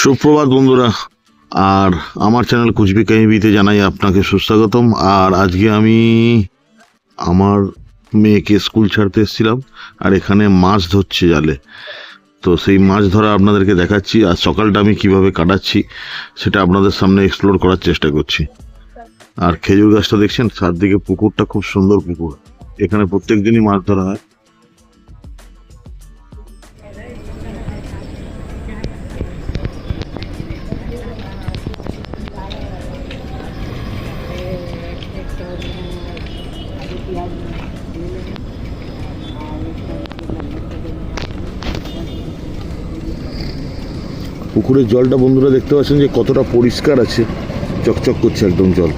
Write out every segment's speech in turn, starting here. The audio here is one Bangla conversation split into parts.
সুপ্রভাত বন্ধুরা, আর আমার চ্যানেল কুচবি কাহিবিতে জানাই আপনাকে সুস্বাগতম। আর আজকে আমি আমার মেয়েকে স্কুল ছাড়তে এসেছিলাম, আর এখানে মাছ ধরছে জালে। তো সেই মাছ ধরা আপনাদেরকে দেখাচ্ছি, আর সকালটা আমি কীভাবে কাটাচ্ছি সেটা আপনাদের সামনে এক্সপ্লোর করার চেষ্টা করছি। আর খেজুর গাছটা দেখছেন, চারদিকে পুকুরটা খুব সুন্দর পুকুর। এখানে প্রত্যেক দিনই মাছ ধরা হয়। পুকুরের জলটা বন্ধুরা দেখতে পাচ্ছেন যে কতটা পরিষ্কার আছে। চকচক করছে একদম জল।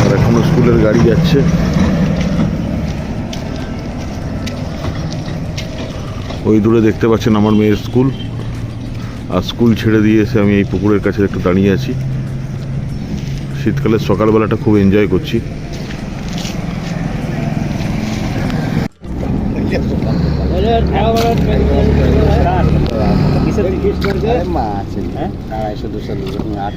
আর এখনও স্কুলের গাড়ি যাচ্ছে। ওই দূরে দেখতে পাচ্ছেন আমার মেয়ের স্কুল। আর স্কুল ছেড়ে দিয়ে এসে আমি এই পুকুরের কাছে একটু দাঁড়িয়ে আছি। শীতকালের সকালবেলাটা খুব এনজয় করছি। আড়াইশো দুশো আট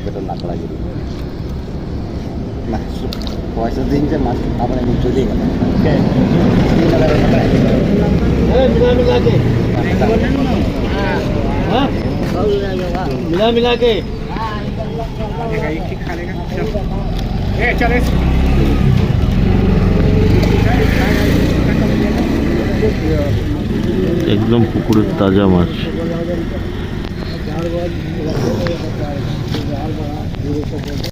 পয়সা দিন যে মাছ আবার আমি চলে গেল मिला मिला के একদম পুকুরের তাজা মাছ গ্লাস খা बाप्पा ले गए दो तीन सौ তুমি মিসা মিসা গ্লাস কাট নিয়ে চল যাও গ্লাস কাপ, হ্যাঁ বড়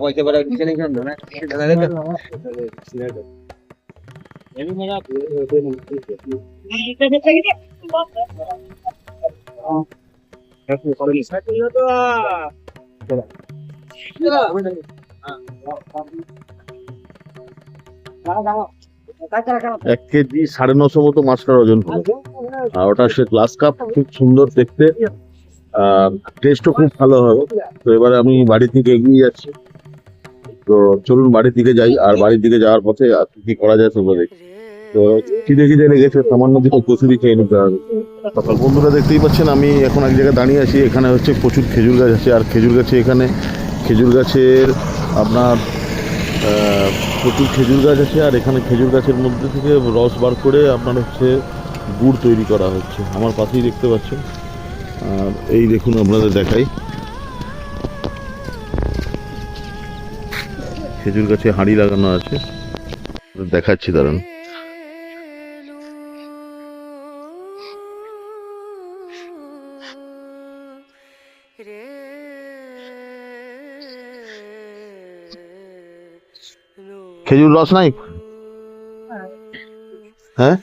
পয়সা বড় দিকে নেই কেন না এক কেজি সাড়ে নশো মতো মাছটার ওজন হবে। আর ওটা সে গ্লাস কাপ খুব সুন্দর দেখতে। আর টেস্টও খুব ভালো হবে। তো এবারে আমি বাড়ি থেকে এগিয়ে যাচ্ছি। তো চলুন বাড়ির দিকে যাই। আর বাড়ির দিকে যাওয়ার পথে আর কি কি করা যায় সেগুলো দেখি। তো খিদে খিদে লেগেছে, সামান্য দিকে কচুরি খেয়ে নিতে হবে। সকাল বন্ধুরা দেখতেই পাচ্ছেন, আমি এখন এক জায়গায় দাঁড়িয়ে আছি, এখানে হচ্ছে প্রচুর খেজুর গাছ আছে, আর খেজুর গাছে এখানে খেজুর গাছের আপনার প্রচুর খেজুর গাছ আছে, আর এখানে খেজুর গাছের মধ্যে থেকে রস বার করে আপনার হচ্ছে গুড় তৈরি করা হচ্ছে, আমার পাশেই দেখতে পাচ্ছেন। আর এই দেখুন, আপনাদের দেখাই। খেজুর গাছে হাঁড়ি লাগানো আছে, দেখাচ্ছি, দাঁড়ান। খেজুর রস নাই? হ্যাঁ?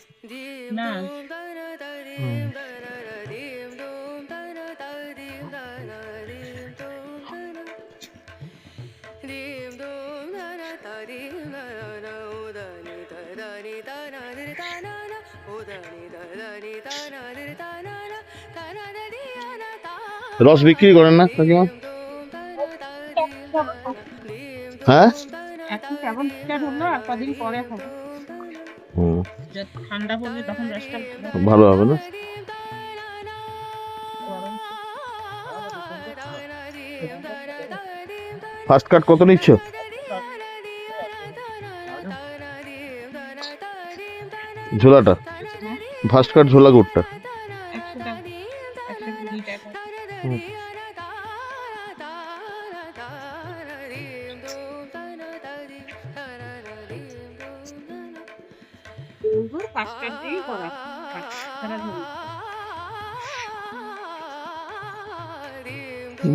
রস বিক্রি করেন না কাকিমা? হ্যাঁ? এখন হলো আর কদিন পরে হবে। ঠান্ডা পড়বে তখন ভালো হবে। না? ফার্স্ট কাট কত নিচ্ছ? ঝোলাটা? ফার্স্ট কাট ঝোলা টাকা। কুড়ি টাকা কাজটা দিয়েই করা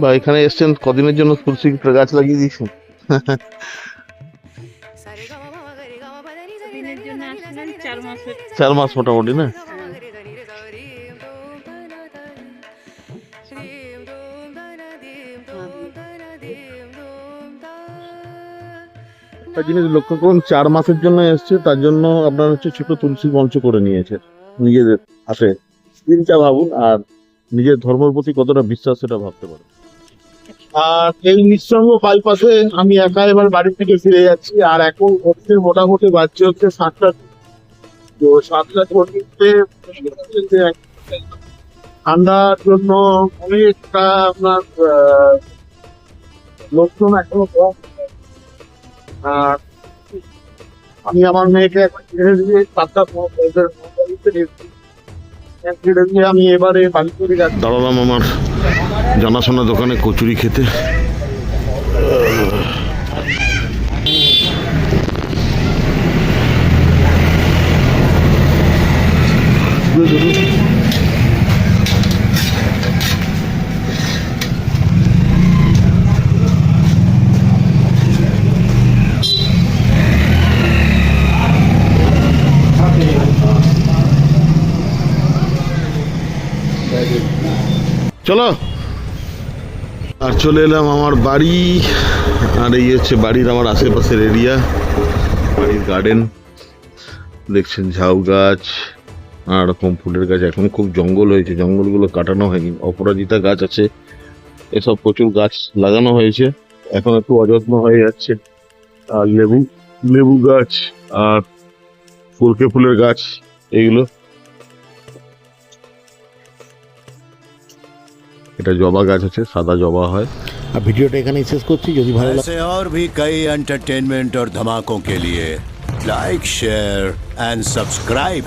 বা এখানে এসছেন কদিনের জন্য তুলসী গাছ লাগিয়ে দিয়েছেন? চার মাস মোটামুটি না? একটা জিনিস লক্ষ্য করুন, চার মাসের জন্য এসছে, তার জন্য আপনার হচ্ছে ছোট তুলসী মঞ্চ করে নিয়েছে, নিজেদের হাতে। দিনটা ভাবুন, আর নিজের ধর্মের প্রতি কতটা বিশ্বাস সেটা ভাবতে পারেন। আর এই নিঃসঙ্গ বাইপাসে আমি একা এবার বাড়ি থেকে ফিরে যাচ্ছি, আর এখন হচ্ছে মোটামুটি বাজছে হচ্ছে সাতটা। তো সাতটা ঘটিতে ঠান্ডার জন্য অনেকটা আপনার লোকজন এখনও কম। আমি আমার মেয়েকে আমি এবারে বাড়ি চলে যাচ্ছি। দাঁড়ালাম আমার জানাশোনা দোকানে কচুরি খেতে। চলো। আর চলে এলাম আমার বাড়ি। আর এই হচ্ছে বাড়ির আমার আশেপাশের এরিয়া বাড়ির গার্ডেন দেখছেন ঝাউ গাছ, নানা রকম ফুলের গাছ। এখন খুব জঙ্গল হয়েছে। জঙ্গলগুলো কাটানো হয়নি। অপরাজিতা গাছ আছে। এসব প্রচুর গাছ লাগানো হয়েছে। এখন একটু অযত্ন হয়ে যাচ্ছে। আর লেবু লেবু গাছ আর ফুলকে ফুলের গাছ, এইগুলো। এটা জবা গাছ আছে সাদা জবা হয় আর ভিডিওটা এখানেই শেষ করছি যদি ভালো লাগে ऐसे और भी कई एंटरटेनमेंट और धमाकों के लिए लाइक शेयर एंड सब्सक्राइब